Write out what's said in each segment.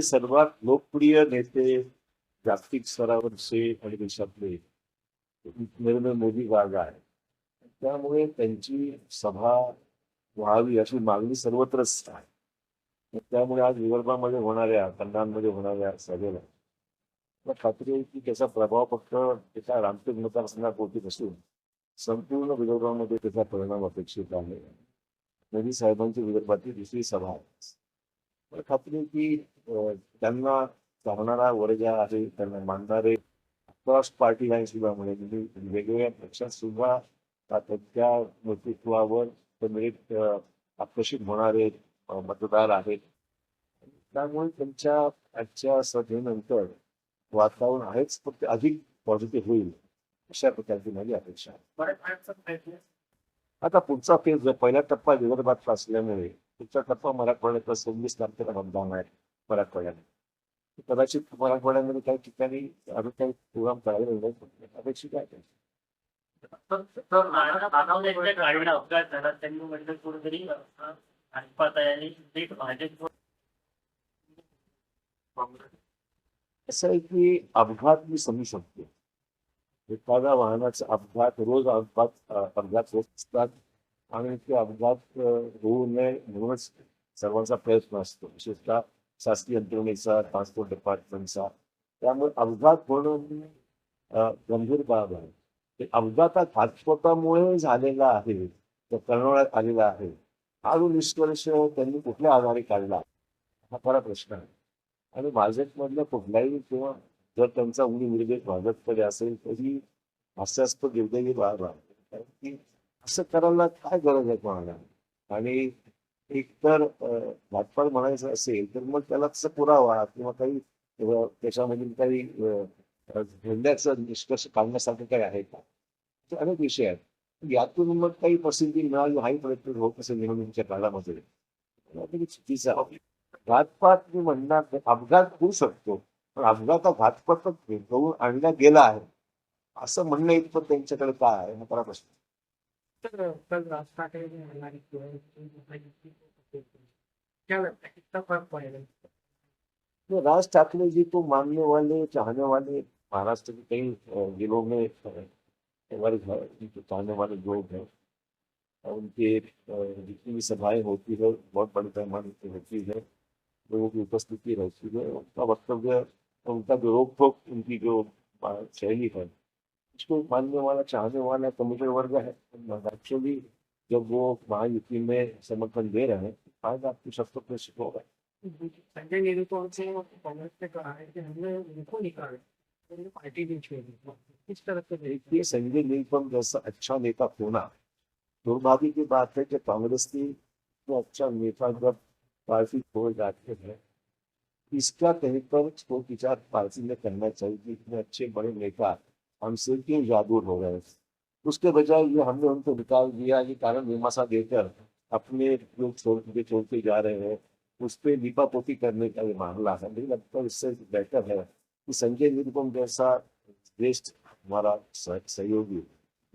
सर्वात लोकप्रिय नेते जागतिक स्तरावरचे आणि देशातले नरेंद्र मोदी वाघ आहे त्यामुळे त्यांची सभा व्हावी अशी मागणी सर्वत्रच आहे. त्यामुळे आज विदर्भामध्ये होणाऱ्या कन्नांमध्ये होणाऱ्या सभेला मला खात्री आहे की त्याचा प्रभाव फक्त एका रामटेक मतदारसंघापुरती नसून संपूर्ण विदर्भामध्ये त्याचा परिणाम अपेक्षित आहे. नवी साहेबांची विदर्भातली दुसरी सभा आहे. मला खात्री आहे की त्यांना चालणारा वर्जा आहे त्यांना मानणारे क्रॉस पार्टी लाईन सुद्धा म्हणजे वेगवेगळ्या पक्षात सुद्धा त्या नेतृत्वावर आकर्षित होणारे मतदार आहेत. त्यामुळे त्यांच्या आजच्या सभेनंतर वातावरण आहेच फक्त अधिक पॉझिटिव्ह होईल अशा प्रकारची माझी अपेक्षा आहे? आता पुढचा फ़ेज़ जो पहिला टप्पा विदर्भातला असल्यामुळे पुढचा टप्पा मराठवाड्यातला सव्वीस तारखेला मतदान आहे मराठवाड्यात कदाचित मराठवाड्यामध्ये काही ठिकाणी अजून काही प्रोग्राम करायला नाही अपेक्षित आहे असं आहे की अपघात मी समजू शकतो. एखाद्या वाहनाचा अपघात रोज अपघात अपघात होत असतात आणि ते अपघात होऊ नये म्हणूनच सर्वांचा प्रयत्न असतो. विशेषतः शासकीय यंत्रणेचा ट्रान्सपोर्ट डिपार्टमेंटचा त्यामुळे अपघात होणं गंभीर बाब आहे. ते अपघातात हा झालेला आहे तर कळवण्यात आलेला आहे. हा जो निष्कर्ष त्यांनी कुठल्या आधारे काढला? हा खरा प्रश्न आहे. आणि भाजपमधल्या कुठल्याही किंवा जर त्यांचा मुली निर्देश भाजपकडे असेल तरी हास्यास्पद दुर्दैवी बाहेर राहते. कारण की असं करायला काय गरज आहे कोणाला? आणि एकतर तर भाजपाला म्हणायचं असेल तर मग त्याला तसं पुरावा किंवा काही त्याच्यामध्ये त्याच्यामधील काही धंद्याचा निष्कर्ष काढण्यासारखं काही आहे का? अनेक विषय आहेत. यातून मग काही प्रसिद्धी मिळाली हाही प्रयत्न होत असेल निवडणुकीच्या काळामध्ये. चुकीचा वाटतं घातपात मी म्हणणार अपघात होऊ शकतो. अपघात हा भेटवून आणला गेला आहे. असं म्हणणं इतपत त्यांच्याकडे काय आहे? हा खरा प्रश्न. राज ठाकरे हमारी तो जी को मानने वाले चाहने वाले महाराष्ट्र के कई जिलों में अ, वर्ग है जिनको चाहने वाले लोग हैं उनके जितनी भी सभाएँ होती है बहुत बड़े पैमाने पर होती है लोगों की उपस्थिति रहती है उनका वक्तव्य उनका जो रोक टोक उनकी जो शैली है उसको मानने वाला चाहने वाला कम्युनिटी वर्ग है। एक्चुअली जब वो महायुति में समर्थन दे रहे हैं फ़ायदा आपको शब्द प्रेषित होगा संजय निरुपम से कांग्रेस ने कहा है कि हमने उनको निकाला तो पार्टी नहीं छोड़ी इस तरह से देखिए संजय निरुपम जैसा अच्छा नेता होना दुर्भाग्य की बात है कि कांग्रेस की तो अच्छा नेता जब पार्टी छोड़ जाते हैं इसका कहीं पर सोच विचार पार्टी में करना चाहिए, कि इतने अच्छे बड़े नेता हमसे क्यों जादूर हो गए। उसके बजाय ये हमने उनको निकाल दिया, ये कारण मीमांसा देकर अपने लोग छोड़ते छोड़ते जा रहे हैं। उस पर लीपापोती करने का ये मामला है। मुझे लगता है इससे बेहतर है कि संजय निरुपम जैसा श्रेष्ठ हमारा सहयोगी,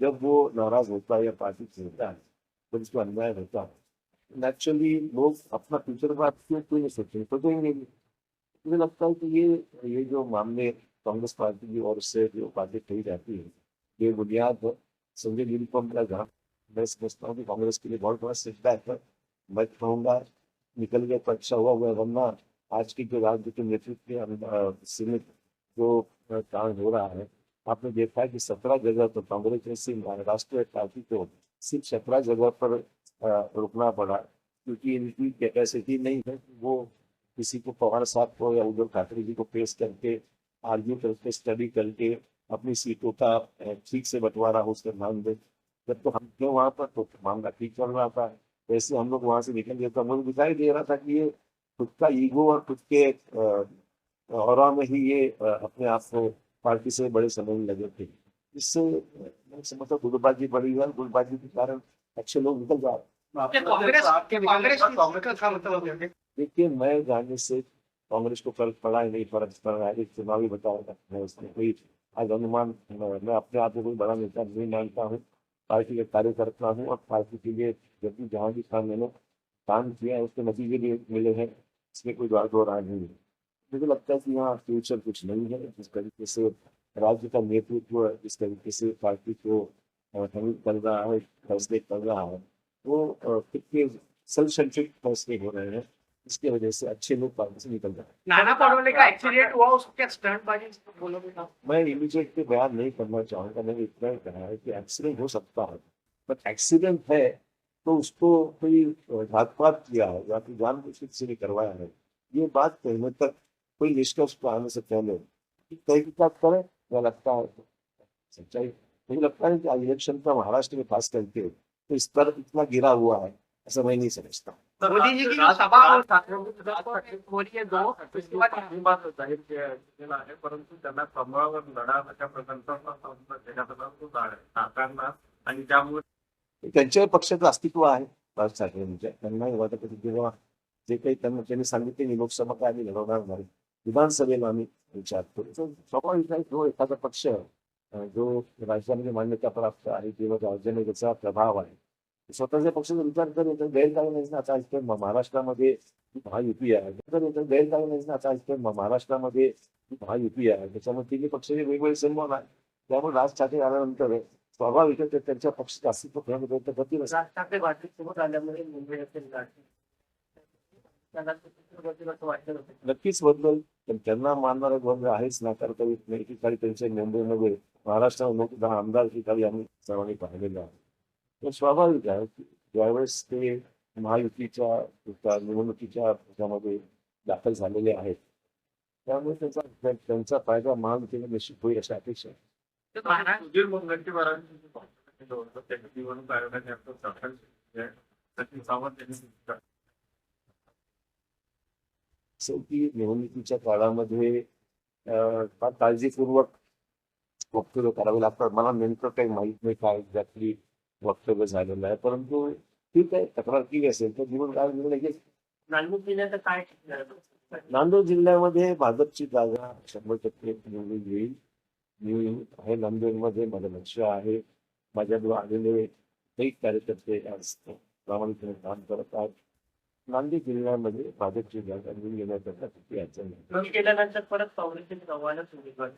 जब वो नाराज़ होता है या पार्टी छोड़ता है तो उसको अन्याय होता है। नेचुरली लोग अपना फ्यूचर बात क्यों नहीं सोचेंगे सोचेंगे नहीं। मुझे लगता है कि ये ये जो मामले कांग्रेस पार्टी की ओर से जो बातें कही जाती है, ये बुनियाद संजय निरुपम का जहाँ मैं समझता हूँ कि कांग्रेस के लिए बहुत बड़ा सेटबैक है। मैं कहूँगा, निकल गया अच्छा हुआ हुआ वरना आज की जो राज्य के नेतृत्व के सीमित जो काम हो रहा है, आपने देखा है कि सत्रह जगह पर कांग्रेस जैसी राष्ट्रीय पार्टी को सिर्फ़ सत्रह जगह पर रुकना पड़ा, क्योंकि इनकी कैपेसिटी नहीं है। वो किसी को पवार साहब को या उद्धव ठाकरे जी को पेश करके आर्ग्यू करके स्टडी करके, अपनी सीटों का ठीक से बंटवारा हो उसका ध्यान दें जब तो हम थे वहाँ पर तो मामला ठीक चल रहा था। वैसे हम लोग वहाँ से निकल गए तो हम लोग दिखाई दे रहा था कि ये खुद का ईगो और खुद के और में ही ये अपने आप को पार्टी से बड़े समझने लगे थे। इससे मैं समझता गुटबाजी बढ़ी है। गुटबाजी के कारण अच्छे लोग निकल जा रहे हैं। ये कांग्रेस कांग्रेस कांग्रेस का मतलब है? देखिए मैं जाने से कांग्रेस को फ़र्क पड़ा ही नहीं फ़र्क पड़ रहा है एक चुनावी बताया मैं उसमें कोई आज अनुमान मैं अपने आप को कोई बड़ा नेता नहीं मानता हूँ। पार्टी का कार्यकर्ता हूँ और पार्टी के लिए जब भी जहाँ भी काम मैंने काम किया है उसके नतीजे भी मिले हैं। इसमें कोई बात हो रहा नहीं है। मुझे लगता है कि यहाँ फ्यूचर कुछ नहीं है। जिस तरीके से राज्य का नेतृत्व जिस तरीके से पार्टी को हैंडल कर रहा है फैसले कर रहा है वो अ, खुद के सेल्फ सेंट्रिक फैसले हो रहे हैं इसकी वजह से अच्छे लोग पार्टी से निकल रहे हैं। नाना पटोले का एक्सीडेंट हुआ उसको स्टंट बाजी बोलोगे आप? मैं इमीडिएट पे बयान नहीं करना चाहूँगा मैंने इतना ही कहा है कि एक्सीडेंट हो सकता है। बट एक्सीडेंट है तो उसको कोई घातपात किया है या फिर जानबूझ के किसी ने करवाया है। ये बात कहने तक कोई निष्कर्ष पर आने से पहले तहकीकात करें या लगता है? सच्चाई मुझे लगता है कि इलेक्शन का महाराष्ट्र में खास करके तो स्तर इतना गिरा हुआ है ऐसा मैं नहीं समझता मोदी जी की जो सभा और मोदी के दो उसके बाद ही बात जाहीर के- केलेला आहे परंतु त्यांना कमळावर लढा अशा प्रकारचा संवाद त्याच्याबद्दल तो जाण आहे. नाकारणार आणि त्यामुळे त्यांच्या पक्षाचं अस्तित्व आहे राज ठाकरेंच्या त्यांना वाटत होतं किंवा जे काही त्यांना त्यांनी सांगितले की लोकसभा काय आम्ही लढवणार नाही विधानसभेला आम्ही विचारतो तर स्वाभाविक आहे जो एखादा पक्ष अं, जो राज्यामध्ये मान्यता प्राप्त आहे किंवा राज्याने त्याचा प्रभाव आहे. स्वतःच्या पक्षाचा विचार करेल तर गैरकाळी नाही आता इथे महाराष्ट्रामध्ये महायुती आहे. तर गैरकाळी नाही आता इथे महाराष्ट्रामध्ये महायुती आहे. त्याच्यामध्ये तिन्ही पक्षाचे वेगवेगळे सन्मान आहे त्यामुळे राज ठाकरे आल्यानंतर स्वाभाविक त्यांच्या पक्षाचं अस्तित्व राज ठाकरे भाजपसोबत आल्यामुळे मुंबई असेल नक्कीच बदल पण त्यांना मानणारा वर्ग आहेच नाकारता येत नाही एकीकडे त्यांच्या मुंबईमध्ये महाराष्ट्रामध्ये मोठे दहा आमदार ठिकाणी आम्ही सर्वांनी पाहिलेलं आहे. तर स्वाभाविक आहे की ज्यावेळेस ते महायुतीच्या त्या निवडणुकीच्या ह्याच्यामध्ये दाखल झालेले आहेत त्यामुळे त्याचा त्या- त्यांचा फ़ायदा महायुतीला निश्चित होईल अशी अपेक्षा आहे. तर महाराष्ट्र सुधीर मुनगंटीवारांनी जे भाषण केलं होतं त्या निवडणूक आयोगाने आपलं दाखल केलं. आहे. सचिन सावंत यांनी शेवटी निवडणुकीच्या काळामध्ये अं, फार काळजीपूर्वक वक्तव्य करावे लागतात. मला नेमकं काही माहीत नाही काय एक्झॅक्टली वक्तव्य झालेलं आहे. परंतु ठीक आहे तक्रार केली असेल तर निर्णय घेईल. नांदेड जिल्ह्याचं काय नांदेड जिल्ह्यामध्ये भाजपची जागा शंभर टक्के निवडून येईल मी आहे नांदेडमध्ये. माझं लक्ष आहे. माझ्याजवळ आलेले काही कार्यकर्ते प्रामाणिकपणे काम करत आहेत. नांदेड जिल्ह्यामध्ये भाजपची जागा निवडून येण्याकरता किती अडचण केल्यानंतर परत काँग्रेसचे उमेदवार.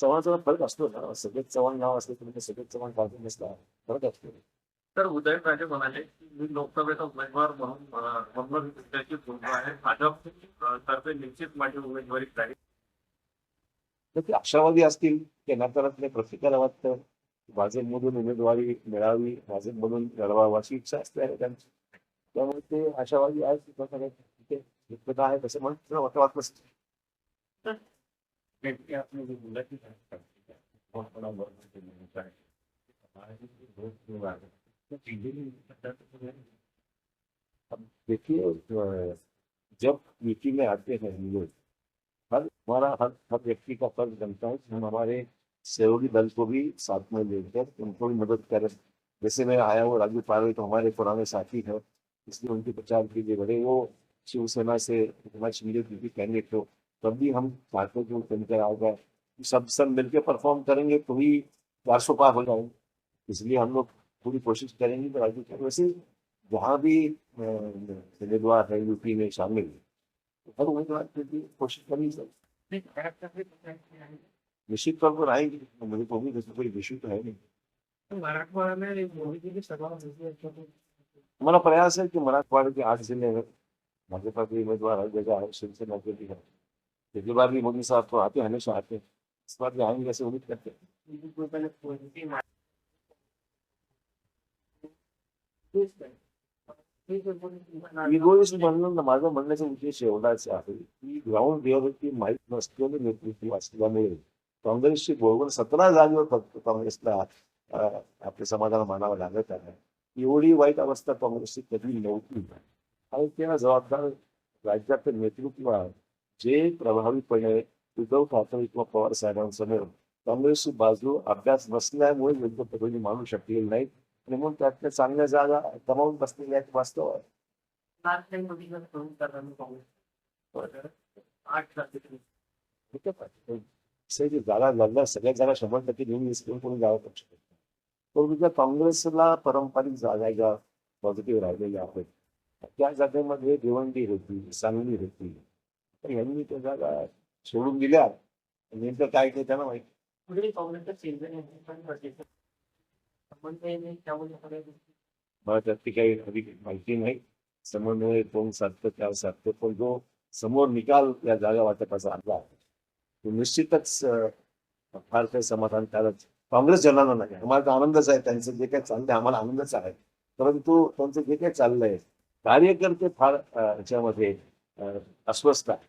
चव्हाणचा फरक असतो ना सगळेच चव्हाण नाव असले तरी सगळेच चव्हाण पार्टी नसला फरक असतो तर उदयनराजे म्हणाले की मी लोकसभेचा उमेदवार म्हणून म्हणून त्याची भूमिका आहे. भाजप तर्फे निश्चित माझी उमेदवारी जाहीर तर ते आशावादी असतील ते नाकारातले प्रत्येकाला वाटतं भाजपमधून उमेदवारी मिळावी भाजपमधून लढवावं अशी इच्छा असते आहे त्यांची. त्यामुळे ते आशावादी आहेत. की प्रकारे ठीक आहे, मित्रता आहे तसं म्हणून वाटत वाटत नसतं नेमकी आपली जी मुलाची आहे, कोणकोणाबरोबर ते निवडणूक आहे. महाराष्ट्राची भोट सुरू आहे. तर तिन्ही पक्षाचं अब देखिए जब मीटिंग में आते हैं हम लोग हर हमारा हर हर व्यक्ति का फ़र्ज़ बनता है कि हम हमारे सहयोगी दल को भी साथ में लेकर उनको भी मदद करें जैसे मैं आया हूँ राजू पारवे तो हमारे पुराने साथी हैं इसलिए उनके प्रचार के लिए बड़े वो शिवसेना से हिमाचल मीडिया की कैंडिडेट हो तब भी हम चाहते हैं कि वो चुनकर आएगा सब सब मिलकर परफॉर्म करेंगे तो ही चार सौ पार हो जाएँगे। इसलिए हम लोग पूरी कोशिश करेंगे कि राजू के वैसे जहाँ भी उम्मीदवार है यूपी में शामिल तो हर उम्मीदवार के लिए कोशिश करनी चाहिए निश्चित तौर पर आएँगे मुझे तो उम्मीद है कोई इशू तो है नहीं। तो हमारा प्रयास है कि मराठवाड़े के आठ ज़िले में भाजपा के उम्मीदवार हर जगह है शिवसेना के भी है। पिछली बार भी मोदी साहब तो आते हैं, हमेशा आते हैं। इस बार भी आएँगे ऐसे उम्मीद करते हैं। इगोइस्ट म्हणून माझं म्हणण्याचा उद्देश एवढाच आहे की ग्राउंड रिअलिटी माहीत नसलेले नेतृत्व असल्यामुळे काँग्रेसची बरोबर सतरा जागेवर फक्त काँग्रेसला अं, आपलं समाधान मानावं लागत आहे एवढी वाईट अवस्था काँग्रेसची कधी नव्हती आणि त्या जबाबदार राज्याचं नेतृत्व आहे. जे प्रभावीपणे उद्धव ठाकरे किंवा पवार साहेबांसमोर काँग्रेसची बाजू अभ्यास नसल्यामुळे योग्य पद्धतीने मानू शकलेली नाही. आणि म्हणून त्यातल्या चांगल्या जागा गमावून बसलेल्या आहेत वास्तव काँग्रेस. जागा लढल्या सगळ्या जागा शंभर टक्के निवडून कोणी जागा करू शकत पण काँग्रेसला पारंपरिक जागा पॉझिटिव्ह राहिलेल्या आहेत त्या जागेमध्ये भिवंडी होती सांगली होती तर यांनी त्या जागा सोडून दिल्या. नेमकं काय ते त्यांना माहिती मला त्यातली काही अधिक माहिती नाही. समन्वय कोण साधतं त्या साधतं. पण जो समोर निकाल या जागा वाटपाचा आणला तो निश्चितच फार काही समाधानकारक काँग्रेस जनांना नाही. आम्हाला तर आनंदच आहे त्यांचं जे काही चाललंय आम्हाला आनंदच आहे. परंतु त्यांचं जे काही चाललंय कार्यकर्ते फार याच्यामध्ये अस्वस्थ आहे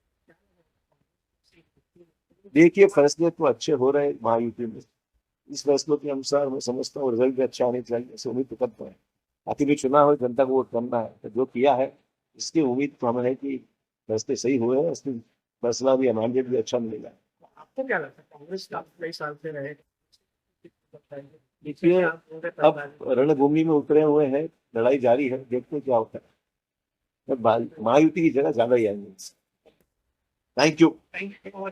देखिए फैसले तो अच्छे हो रहे हैं महायुति में। इस फैसलों के अनुसार मैं समझता हूँ रिज़ल्ट भी अच्छा आने चाहिए ऐसे उम्मीद तो करता है। आखिर भी चुनाव है जनता को वोट करना है तो जो किया है इसकी उम्मीद तो हमें है कि फैसले सही हुए हैं उसमें फैसला भी मैंडेट भी अच्छा मिलेगा। आपको क्या लगता है कांग्रेस कई साल से रहे? देखिए अब रणभूमि में उतरे हुए हैं लड़ाई जारी है देखते क्या होता है। महायुति की जगह ज़्यादा ही आएँगे। Thank you thank you